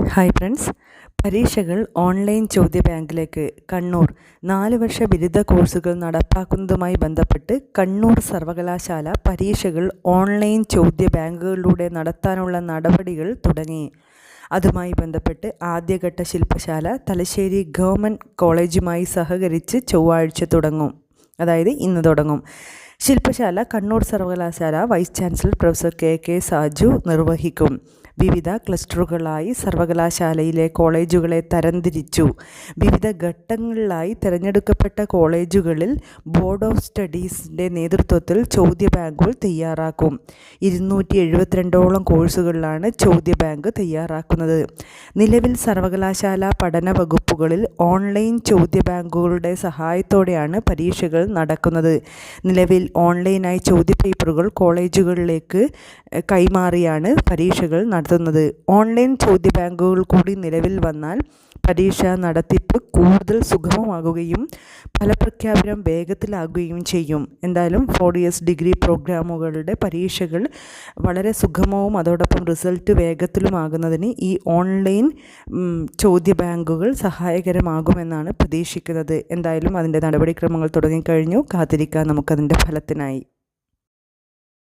Hi friends പരീക്ഷകൾ online ചോദ്യ ബാങ്കിലേക്ക് കണ്ണൂർ. നാല് വർഷ ബിരുദ കോഴ്സുകൾ നടപ്പാക്കുന്നതുമായി ബന്ധപ്പെട്ട് കണ്ണൂർ സർവകലാശാല പരീക്ഷകൾ ഓൺലൈൻ ചോദ്യ ബാങ്കുകളിലൂടെ നടത്താനുള്ള നടപടികൾ തുടങ്ങി. അതുമായി ബന്ധപ്പെട്ട് ആദ്യഘട്ട ശില്പശാല തലശ്ശേരി ഗവൺമെന്റ് കോളേജുമായി സഹകരിച്ച് ചൊവ്വാഴ്ച തുടങ്ങും. അതായത് ഇന്ന് തുടങ്ങും. ശില്പശാല കണ്ണൂർ സർവകലാശാല vice chancellor professor K K Saju നിർവഹിക്കും. വിവിധ ക്ലസ്റ്ററുകളായി സർവകലാശാലയിലെ കോളേജുകളെ തരംതിരിച്ചു. വിവിധ ഘട്ടങ്ങളിലായി തിരഞ്ഞെടുക്കപ്പെട്ട കോളേജുകളിൽ ബോർഡ് ഓഫ് സ്റ്റഡീസിന്റെ നേതൃത്വത്തിൽ ചോദ്യ ബാങ്കുകൾ തയ്യാറാക്കും. ഇരുന്നൂറ്റി എഴുപത്തിരണ്ടോളം കോഴ്സുകളിലാണ് ചോദ്യ ബാങ്ക് തയ്യാറാക്കുന്നത്. നിലവിൽ സർവകലാശാല പഠന വകുപ്പുകളിൽ ഓൺലൈൻ ചോദ്യ ബാങ്കുകളുടെ സഹായത്തോടെയാണ് പരീക്ഷകൾ നടക്കുന്നത്. നിലവിൽ ഓൺലൈനായി ചോദ്യ പേപ്പറുകൾ കോളേജുകളിലേക്ക് കൈമാറിയാണ് പരീക്ഷകൾ നടത്തുന്നത്. ഓൺലൈൻ ചോദ്യ ബാങ്കുകൾ കൂടി നിലവിൽ വന്നാൽ പരീക്ഷ നടത്തിപ്പ് കൂടുതൽ സുഗമമാകുകയും ഫലപ്രഖ്യാപനം വേഗത്തിലാകുകയും ചെയ്യും. എന്തായാലും ഫോർ ഇയേഴ്സ് ഡിഗ്രി പ്രോഗ്രാമുകളുടെ പരീക്ഷകൾ വളരെ സുഗമവും അതോടൊപ്പം റിസൾട്ട് വേഗത്തിലുമാകുന്നതിന് ഈ ഓൺലൈൻ ചോദ്യ ബാങ്കുകൾ സഹായകരമാകുമെന്നാണ് പ്രതീക്ഷിക്കുന്നത്. എന്തായാലും അതിന്റെ നടപടിക്രമങ്ങൾ തുടങ്ങിക്കഴിഞ്ഞു. കാത്തിരിക്കാൻ നമുക്കതിന്റെ ഫലത്തിനായി.